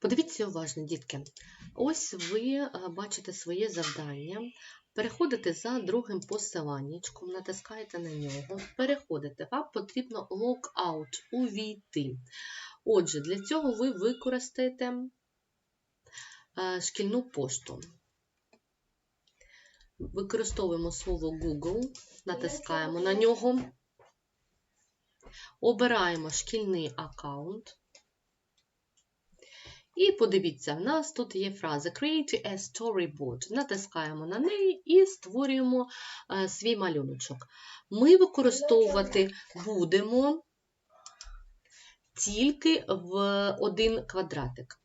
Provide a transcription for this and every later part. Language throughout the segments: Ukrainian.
Подивіться уважно, дітки. Ось ви е, бачите своє завдання. Переходите за другим посиланнячком, натискаєте на нього, переходите. Вам потрібно lockout, увійти. Отже, для цього ви використаєте е, шкільну пошту. Використовуємо слово Google, натискаємо на нього, обираємо шкільний аккаунт. І подивіться, в нас тут є фраза Create a storyboard. Натискаємо на неї і створюємо е, свій малюночок. Ми використовувати будемо тільки в один квадратик.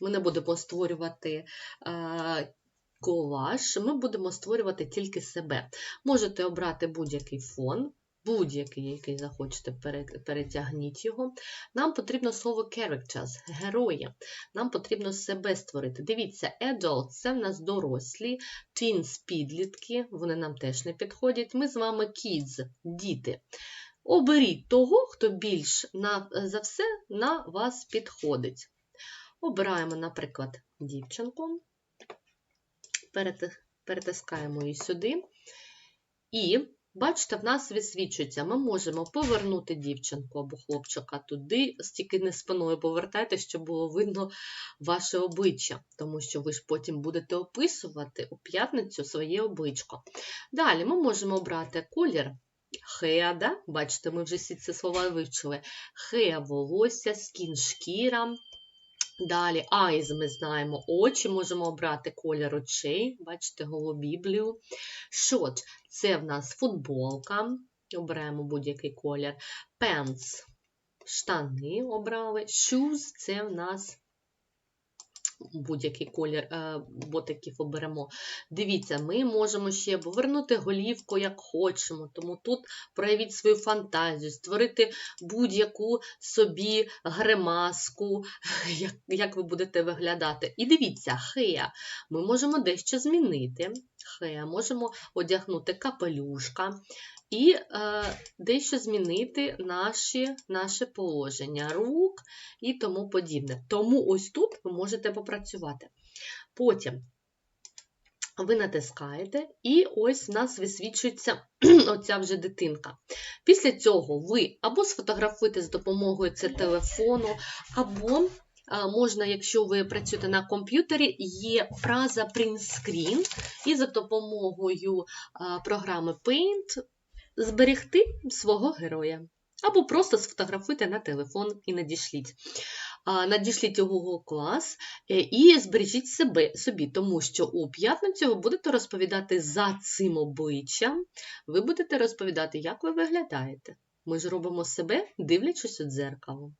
Ми не будемо створювати е, колаж, ми будемо створювати тільки себе. Можете обрати будь-який фон, будь-який, який захочете, перетягніть його. Нам потрібно слово characters, герої. Нам потрібно себе створити. Дивіться, adults – це в нас дорослі, teens – підлітки, вони нам теж не підходять. Ми з вами kids – діти. Оберіть того, хто більш на, за все на вас підходить. Обираємо, наприклад, дівчинку, перетискаємо її сюди. І Бачите, в нас висвічується, ми можемо повернути дівчинку або хлопчика туди, стільки не спиною повертайте, щоб було видно ваше обличчя, тому що ви ж потім будете описувати у п'ятницю своє обличко. Далі ми можемо обрати колір хеа, да? бачите, ми вже всі ці слова вивчили. Хеа волосся, скін шкіра. Далі eyes ми знаємо очі, можемо обрати колір очей, бачите, голубіблію. Short – це в нас футболка, обираємо будь-який колір. Pants – штани обрали. Shoes – це в нас будь-який колір е, ботиків оберемо. Дивіться, ми можемо ще повернути голівку, як хочемо, тому тут проявіть свою фантазію, створити будь-яку собі гримаску, як, як ви будете виглядати. І дивіться, хея, ми можемо дещо змінити. Хея, можемо одягнути капелюшка і е, дещо змінити наші, наше положення рук і тому подібне. Тому ось тут ви можете попрацювати. Потім ви натискаєте, і ось в нас висвічується оця вже дитинка. Після цього ви або сфотографуєте з допомогою це телефону, або а, можна, якщо ви працюєте на комп'ютері, є фраза print screen, і за допомогою а, програми Paint зберегти свого героя. Або просто сфотографуйте на телефон і надішліть. Надішліть Google Class е, і збережіть себе, собі, тому що у п'ятницю ви будете розповідати за цим обличчям, ви будете розповідати, як ви виглядаєте. Ми ж робимо себе, дивлячись у дзеркало.